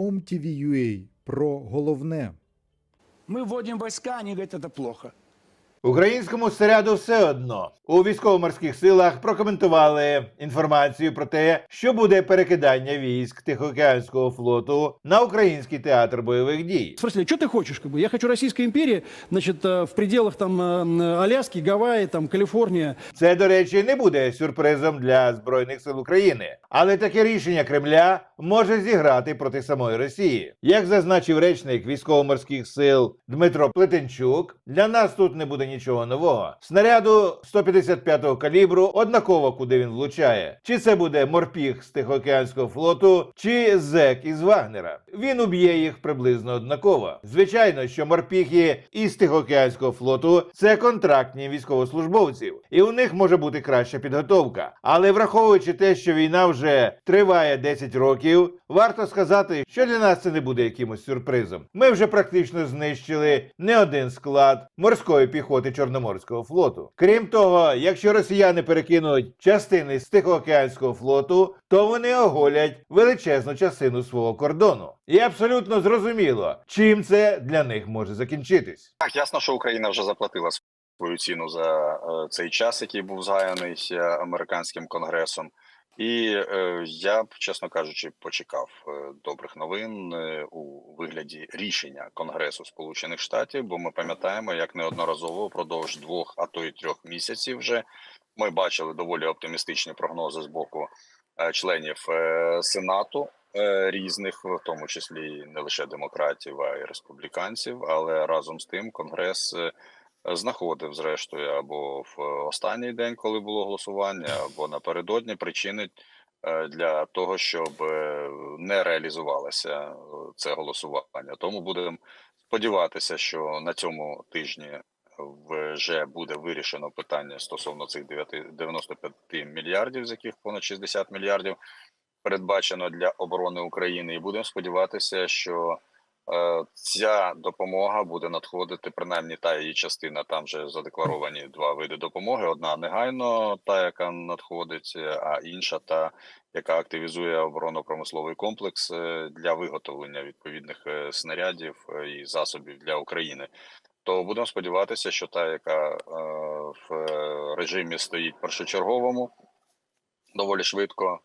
OMTV.ua про головне. Ми вводим войска, вони говорять, це плохо. Українському снаряду все одно у військово-морських силах прокоментували інформацію про те, що буде перекидання військ Тихоокеанського флоту на український театр бойових дій. Спросили, что ты хочешь? Как бы? Я хочу Российской империи, значит, э, в пределах там э, Аляски, Гавайи, там, Калифорния. Це, до речі, не буде сюрпризом для збройних сил України, але таке рішення Кремля може зіграти проти самої Росії. Як зазначив речник військово-морських сил Дмитро Плетенчук, для нас тут не буде нічого нового. Снаряду 155-го калібру однаково куди він влучає. Чи це буде морпіг з Тихоокеанського флоту, чи зек із Вагнера. Він уб'є їх приблизно однаково. Звичайно, що морпіги із Тихоокеанського флоту це контрактні військовослужбовців, і у них може бути краща підготовка. Але враховуючи те, що війна вже триває 10 років, варто сказати, що для нас це не буде якимось сюрпризом. Ми вже практично знищили не один склад морської піхоти Чорноморського флоту. Крім того, якщо росіяни перекинуть частини з Тихоокеанського флоту, то вони оголять величезну частину свого кордону. І абсолютно зрозуміло, чим це для них може закінчитись. Так, ясно, що Україна вже заплатила свою ціну за е, цей час, який був згаяний е, американським конгресом. І е, я б, чесно кажучи, почекав е, добрих новин е, у вигляді рішення Конгресу Сполучених Штатів, бо ми пам'ятаємо, як неодноразово впродовж двох, а то й трьох місяців вже ми бачили доволі оптимістичні прогнози з боку е, членів Сенату різних, в тому числі не лише демократів, а й республіканців. Але разом з тим Конгрес знаходив зрештою або в останній день, коли було голосування, або напередодні причини е, для того, щоб е, не реалізувалося е, це голосування. Тому будемо сподіватися, що на цьому тижні вже буде вирішено питання стосовно цих 9 95 мільярдів, з яких понад 60 мільярдів передбачено для оборони України, і будемо сподіватися, що е, ця допомога буде надходити, принаймні та її частина. Там вже задекларовані два види допомоги: одна негайно, та яка надходить, а інша та яка активізує оборонно-промисловий комплекс е, для виготовлення відповідних е, снарядів е, і засобів для України. То будемо сподіватися, що та, яка е, в е, режимі стоїть першочерговому, доволі швидко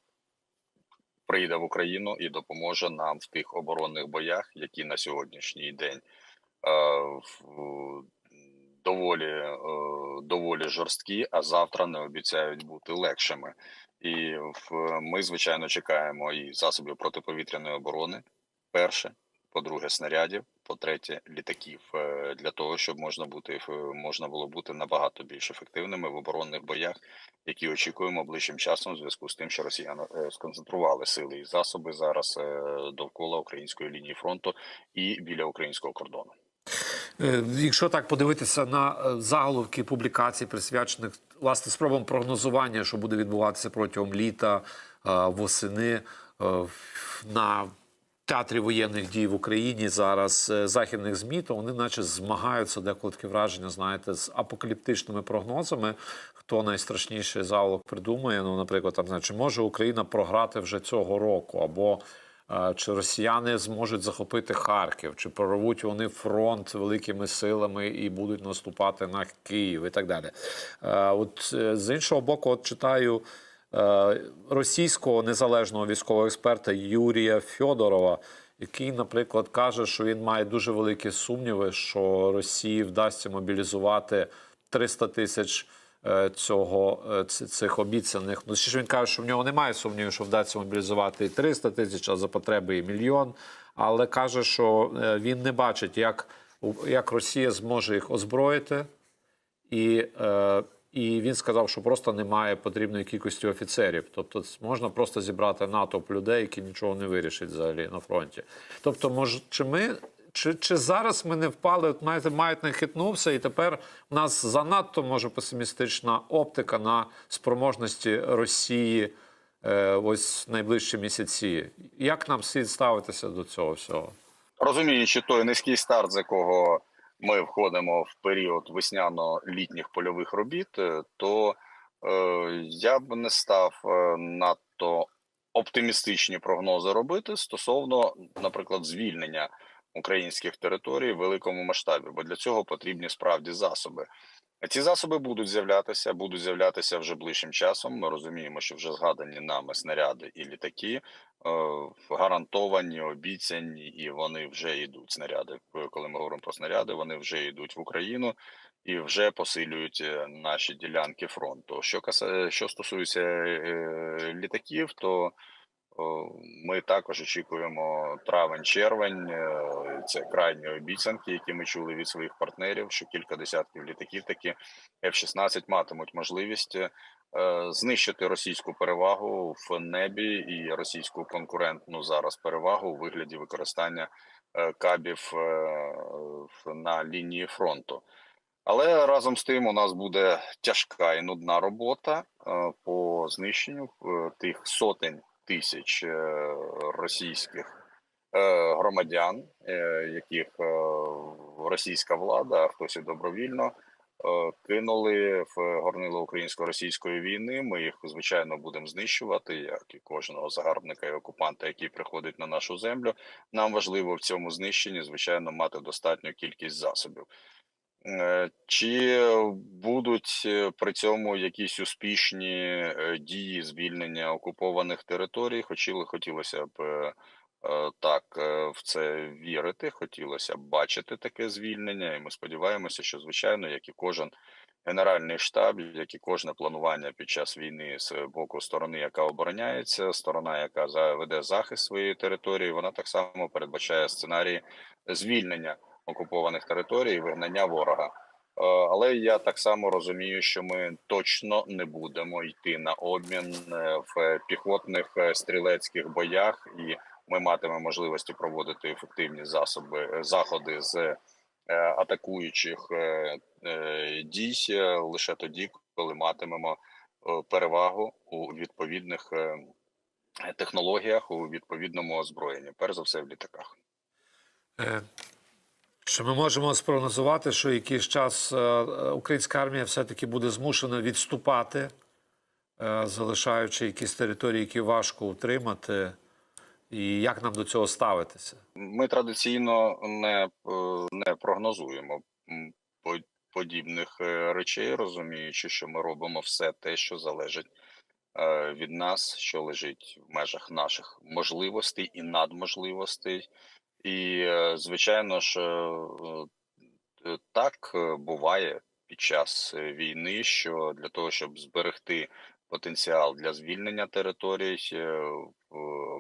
прийде в Україну і допоможе нам в тих оборонних боях, які на сьогоднішній день е, доволі, е, доволі жорсткі, а завтра не обіцяють бути легшими. І ми, звичайно, чекаємо і засобів протиповітряної оборони. Перше, по-друге, снарядів, по-третє, літаків е, для того, щоб можна бути е, можна було бути набагато більш ефективними в оборонних боях, які очікуємо ближчим часом, в зв'язку з тим, що росіяни е, сконцентрували сили і засоби зараз довкола української лінії фронту і біля українського кордону. Якщо так подивитися на заголовки публікацій, присвячених власне спробам прогнозування, що буде відбуватися протягом літа, восени на театрі воєнних дій в Україні зараз е, західних змі, то вони, наче, змагаються деколи таке враження, знаєте, з апокаліптичними прогнозами. Хто найстрашніший заголовок придумає? Ну, наприклад, там чи може Україна програти вже цього року, або Е, Чи росіяни зможуть захопити Харків, чи прорвуть вони фронт великими силами і будуть наступати на Київ і так далі. Е, От з іншого боку, от читаю російського незалежного військового експерта Юрія Фьодорова, який, наприклад, каже, що він має дуже великі сумніви, що Росії вдасться мобілізувати 300 тисяч е, цього е, цих обіцяних. Ну ще ж він каже, що в нього немає сумнівів, що вдасться мобілізувати і 300 тисяч, а за потреби і мільйон. Але каже, що е, він не бачить, як, як Росія зможе їх озброїти, і, е, і він сказав, що просто немає потрібної кількості офіцерів. Тобто можна просто зібрати натовп людей, які нічого не вирішать взагалі на фронті. Тобто, може, чи ми. Чи, чи зараз ми не впали, от знаєте, маятник хитнувся, і тепер у нас занадто може песимістична оптика на спроможності Росії е, ось найближчі місяці. Як нам слід ставитися до цього всього? Розуміючи той низький старт, з якого ми входимо в період весняно-літніх польових робіт, е, то е, я б не став е, надто оптимістичні прогнози робити стосовно, наприклад, звільнення українських територій в великому масштабі, бо для цього потрібні справді засоби. Ці засоби будуть з'являтися, будуть з'являтися вже ближчим часом. Ми розуміємо, що вже згадані нами снаряди і літаки е, гарантовані, обіцяні, і вони вже йдуть. Снаряди, коли ми говоримо про снаряди, вони вже йдуть в Україну і вже посилюють е, наші ділянки фронту. Що що стосується е, літаків, то ми також очікуємо травень-червень. е, Це крайні обіцянки, які ми чули від своїх партнерів, що кілька десятків літаків такі F-16 матимуть можливість е, знищити російську перевагу в небі і російську конкурентну зараз перевагу у вигляді використання е, кабів е, на лінії фронту. Але разом з тим у нас буде тяжка і нудна робота е, по знищенню е, тих сотень тисяч е, російських е, громадян, е, яких російська влада, а хтось і добровільно кинули в горнило українсько-російської війни. Ми їх звичайно будемо знищувати, як і кожного загарбника і окупанта, який приходить на нашу землю. Нам важливо в цьому знищенні, звичайно, мати достатню кількість засобів. Е, Чи будуть е, при цьому якісь успішні е, дії звільнення окупованих територій? Хотіли, хотілося б так в це вірити. Хотілося б бачити таке звільнення, і ми сподіваємося, що звичайно, як і кожен генеральний штаб, як і кожне планування під час війни з боку сторони, яка обороняється, сторона, яка веде захист своєї території, вона так само передбачає сценарії звільнення окупованих територій, вигнання ворога. Е, Але я так само розумію, що ми точно не будемо йти на обмін е, в піхотних е, стрілецьких боях, і ми матимемо можливості проводити ефективні засоби заходи з атакуючих дій лише тоді, коли матимемо перевагу у відповідних технологіях, у відповідному озброєнні, перш за все в літаках. Чи ми можемо спрогнозувати, що якийсь час е, українська армія все-таки буде змушена відступати, е, залишаючи якісь території, які важко утримати? І як нам до цього ставитися? Ми традиційно не, е, не прогнозуємо подібних речей, розуміючи, що ми робимо все те, що залежить від нас, що лежить в межах наших можливостей і надможливостей. І, е, звичайно ж, е, е, так буває під час війни, що для того, щоб зберегти потенціал для звільнення територій,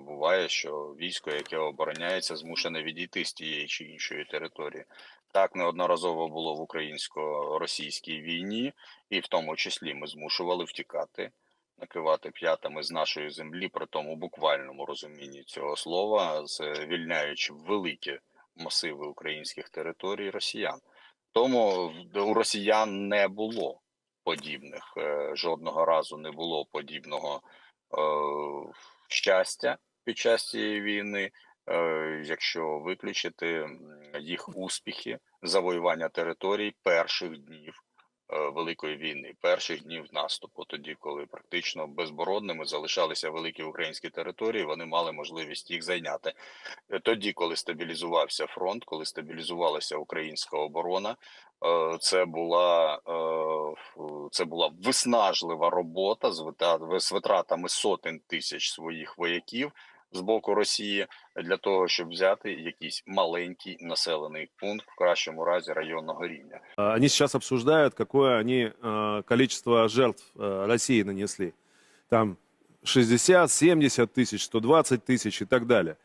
буває, що військо, яке обороняється, змушене відійти з тієї чи іншої території. Так неодноразово було в українсько-російській війні, і в тому числі ми змушували втікати, накривати п'ятами з нашої землі, при тому буквальному розумінні цього слова, звільняючи великі масиви українських територій росіян. Тому у росіян не було подібних, е, жодного разу не було подібного е, щастя під час цієї війни, е, якщо виключити їх успіхи завоювання територій перших днів Великої війни, перших днів наступу, тоді, коли практично безборонними залишалися великі українські території, вони мали можливість їх зайняти. Е, Тоді, коли стабілізувався фронт, коли стабілізувалася українська оборона, е, це була е, це була виснажлива робота з витратами сотень тисяч своїх вояків з боку Росії для того, щоб взяти якийсь маленький населений пункт, в кращому разі районного рівня. А, Они сейчас обсуждают, какое они э, количество жертв э, России нанесли. Там 60, 70 тысяч, 120 тысяч и так далее.